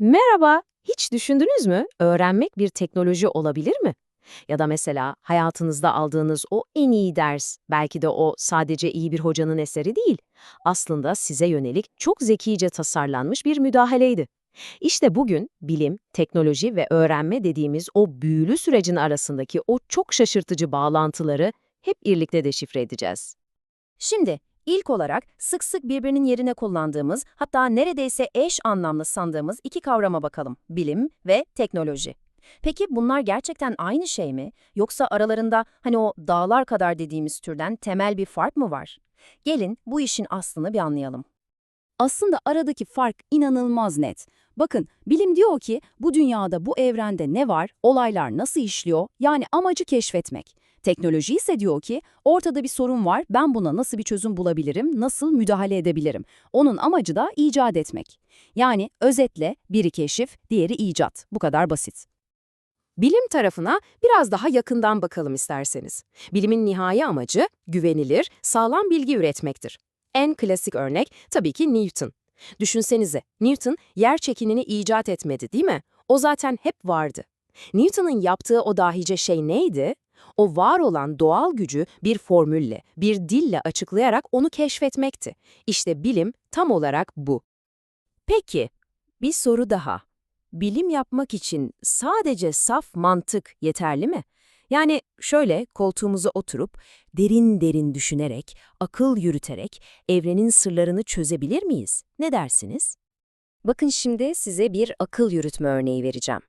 Merhaba, hiç düşündünüz mü? Öğrenmek bir teknoloji olabilir mi? Ya da mesela hayatınızda aldığınız o en iyi ders, belki de o sadece iyi bir hocanın eseri değil. Aslında size yönelik çok zekice tasarlanmış bir müdahaleydi. İşte bugün bilim, teknoloji ve öğrenme dediğimiz o büyülü sürecin arasındaki o çok şaşırtıcı bağlantıları hep birlikte deşifre edeceğiz. Şimdi ilk olarak sık sık birbirinin yerine kullandığımız, hatta neredeyse eş anlamlı sandığımız iki kavrama bakalım. Bilim ve teknoloji. Peki bunlar gerçekten aynı şey mi? Yoksa aralarında hani o dağlar kadar dediğimiz türden temel bir fark mı var? Gelin bu işin aslını bir anlayalım. Aslında aradaki fark inanılmaz net. Bakın, bilim diyor ki bu dünyada, bu evrende ne var, olaylar nasıl işliyor, yani amacı keşfetmek. Teknoloji ise diyor ki ortada bir sorun var, ben buna nasıl bir çözüm bulabilirim, nasıl müdahale edebilirim. Onun amacı da icat etmek. Yani özetle biri keşif, diğeri icat. Bu kadar basit. Bilim tarafına biraz daha yakından bakalım isterseniz. Bilimin nihai amacı güvenilir, sağlam bilgi üretmektir. En klasik örnek tabii ki Newton. Düşünsenize, Newton yer çekimini icat etmedi değil mi? O zaten hep vardı. Newton'un yaptığı o dahice şey neydi? O var olan doğal gücü bir formülle, bir dille açıklayarak onu keşfetmekti. İşte bilim tam olarak bu. Peki, bir soru daha. Bilim yapmak için sadece saf mantık yeterli mi? Yani şöyle koltuğumuza oturup derin derin düşünerek, akıl yürüterek evrenin sırlarını çözebilir miyiz? Ne dersiniz? Bakın şimdi size bir akıl yürütme örneği vereceğim.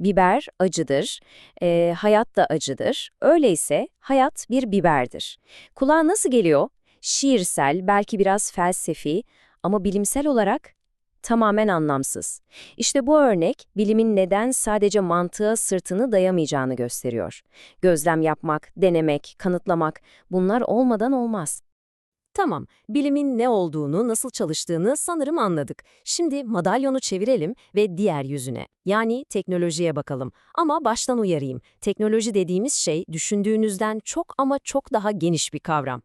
Biber acıdır, e, hayat da acıdır. Öyleyse hayat bir biberdir. Kulağa nasıl geliyor? Şiirsel, belki biraz felsefi ama bilimsel olarak tamamen anlamsız. İşte bu örnek bilimin neden sadece mantığa sırtını dayamayacağını gösteriyor. Gözlem yapmak, denemek, kanıtlamak bunlar olmadan olmaz. Tamam, bilimin ne olduğunu, nasıl çalıştığını sanırım anladık. Şimdi madalyonu çevirelim ve diğer yüzüne, yani teknolojiye bakalım. Ama baştan uyarayım, teknoloji dediğimiz şey düşündüğünüzden çok ama çok daha geniş bir kavram.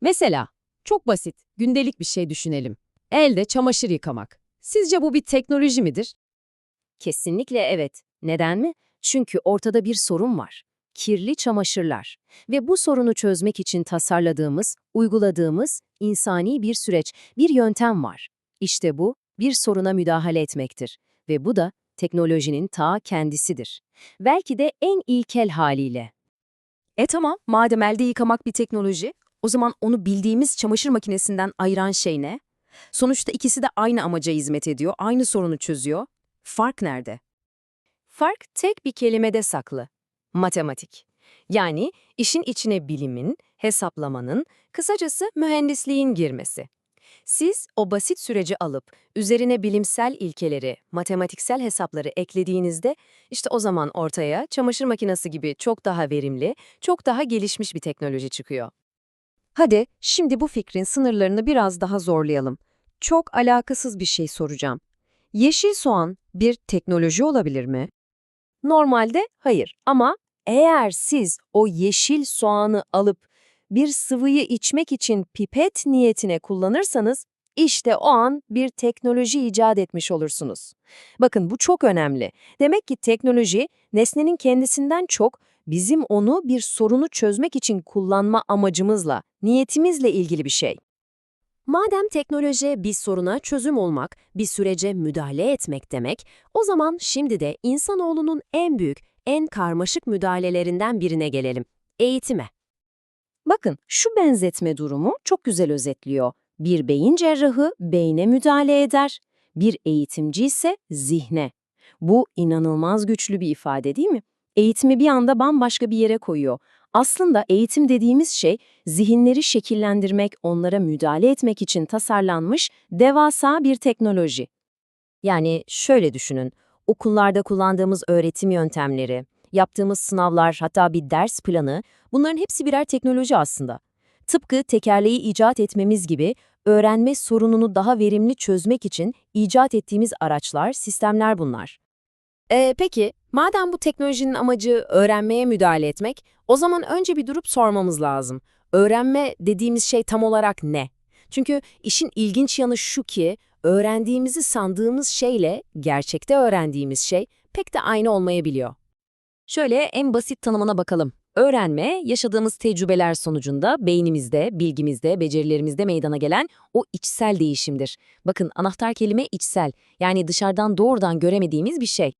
Mesela, çok basit, gündelik bir şey düşünelim. Elde çamaşır yıkamak. Sizce bu bir teknoloji midir? Kesinlikle evet. Neden mi? Çünkü ortada bir sorun var. Kirli çamaşırlar. Ve bu sorunu çözmek için tasarladığımız, uyguladığımız insani bir süreç, bir yöntem var. İşte bu, bir soruna müdahale etmektir. Ve bu da teknolojinin ta kendisidir. Belki de en ilkel haliyle. E tamam, madem elde yıkamak bir teknoloji, o zaman onu bildiğimiz çamaşır makinesinden ayıran şey ne? Sonuçta ikisi de aynı amaca hizmet ediyor, aynı sorunu çözüyor. Fark nerede? Fark tek bir kelimede saklı. Matematik. Yani işin içine bilimin, hesaplamanın, kısacası mühendisliğin girmesi. Siz o basit süreci alıp üzerine bilimsel ilkeleri, matematiksel hesapları eklediğinizde işte o zaman ortaya çamaşır makinesi gibi çok daha verimli, çok daha gelişmiş bir teknoloji çıkıyor. Hadi şimdi bu fikrin sınırlarını biraz daha zorlayalım. Çok alakasız bir şey soracağım. Yeşil soğan bir teknoloji olabilir mi? Normalde hayır ama eğer siz o yeşil soğanı alıp bir sıvıyı içmek için pipet niyetine kullanırsanız işte o an bir teknoloji icat etmiş olursunuz. Bakın bu çok önemli. Demek ki teknoloji nesnenin kendisinden çok bizim onu bir sorunu çözmek için kullanma amacımızla, niyetimizle ilgili bir şey. Madem teknoloji bir soruna çözüm olmak, bir sürece müdahale etmek demek, o zaman şimdi de insanoğlunun en büyük, en karmaşık müdahalelerinden birine gelelim. Eğitime. Bakın şu benzetme durumu çok güzel özetliyor. Bir beyin cerrahı beyne müdahale eder, bir eğitimci ise zihne. Bu inanılmaz güçlü bir ifade değil mi? Eğitimi bir anda bambaşka bir yere koyuyor. Aslında eğitim dediğimiz şey zihinleri şekillendirmek, onlara müdahale etmek için tasarlanmış devasa bir teknoloji. Yani şöyle düşünün, okullarda kullandığımız öğretim yöntemleri, yaptığımız sınavlar, hatta bir ders planı, bunların hepsi birer teknoloji aslında. Tıpkı tekerleği icat etmemiz gibi öğrenme sorununu daha verimli çözmek için icat ettiğimiz araçlar, sistemler bunlar. Ee, peki, madem bu teknolojinin amacı öğrenmeye müdahale etmek, o zaman önce bir durup sormamız lazım. Öğrenme dediğimiz şey tam olarak ne? Çünkü işin ilginç yanı şu ki, öğrendiğimizi sandığımız şeyle gerçekte öğrendiğimiz şey pek de aynı olmayabiliyor. Şöyle en basit tanımına bakalım. Öğrenme, yaşadığımız tecrübeler sonucunda beynimizde, bilgimizde, becerilerimizde meydana gelen o içsel değişimdir. Bakın anahtar kelime içsel, yani dışarıdan doğrudan göremediğimiz bir şey.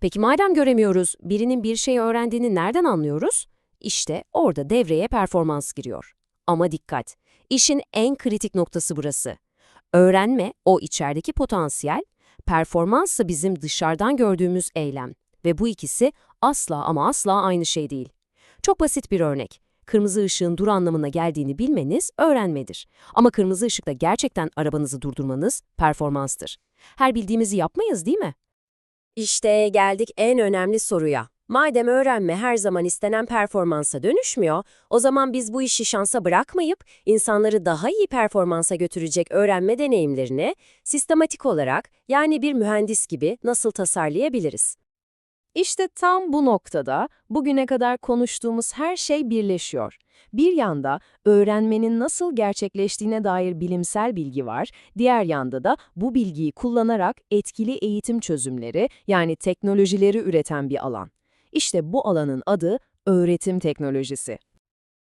Peki madem göremiyoruz, birinin bir şey öğrendiğini nereden anlıyoruz? İşte orada devreye performans giriyor. Ama dikkat, işin en kritik noktası burası. Öğrenme, o içerideki potansiyel, performanssa bizim dışarıdan gördüğümüz eylem. Ve bu ikisi asla ama asla aynı şey değil. Çok basit bir örnek. Kırmızı ışığın dur anlamına geldiğini bilmeniz öğrenmedir. Ama kırmızı ışıkta gerçekten arabanızı durdurmanız performanstır. Her bildiğimizi yapmayız değil mi? İşte geldik en önemli soruya. Madem öğrenme her zaman istenen performansa dönüşmüyor, o zaman biz bu işi şansa bırakmayıp insanları daha iyi performansa götürecek öğrenme deneyimlerini sistematik olarak yani bir mühendis gibi nasıl tasarlayabiliriz? İşte tam bu noktada bugüne kadar konuştuğumuz her şey birleşiyor. Bir yanda öğrenmenin nasıl gerçekleştiğine dair bilimsel bilgi var, diğer yanda da bu bilgiyi kullanarak etkili eğitim çözümleri yani teknolojileri üreten bir alan. İşte bu alanın adı öğretim teknolojisi.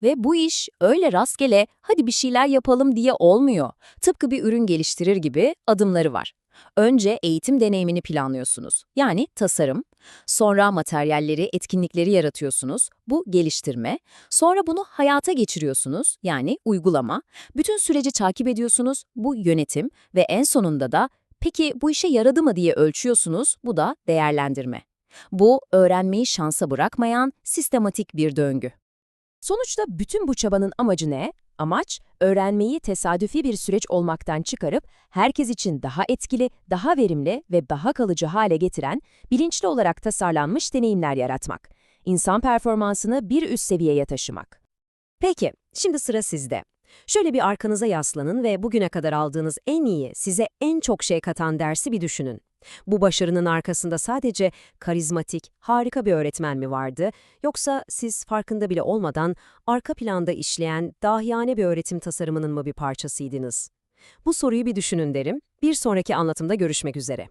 Ve bu iş öyle rastgele hadi bir şeyler yapalım diye olmuyor. Tıpkı bir ürün geliştirir gibi adımları var. Önce eğitim deneyimini planlıyorsunuz. Yani tasarım. Sonra materyalleri, etkinlikleri yaratıyorsunuz. Bu geliştirme. Sonra bunu hayata geçiriyorsunuz. Yani uygulama. Bütün süreci takip ediyorsunuz. Bu yönetim. Ve en sonunda da peki bu işe yaradı mı diye ölçüyorsunuz. Bu da değerlendirme. Bu öğrenmeyi şansa bırakmayan sistematik bir döngü. Sonuçta bütün bu çabanın amacı ne? Amaç, öğrenmeyi tesadüfi bir süreç olmaktan çıkarıp herkes için daha etkili, daha verimli ve daha kalıcı hale getiren, bilinçli olarak tasarlanmış deneyimler yaratmak. İnsan performansını bir üst seviyeye taşımak. Peki, şimdi sıra sizde. Şöyle bir arkanıza yaslanın ve bugüne kadar aldığınız en iyi, size en çok şey katan dersi bir düşünün. Bu başarının arkasında sadece karizmatik, harika bir öğretmen mi vardı, yoksa siz farkında bile olmadan arka planda işleyen dahiyane bir öğretim tasarımının mı bir parçasıydınız? Bu soruyu bir düşünün derim. Bir sonraki anlatımda görüşmek üzere.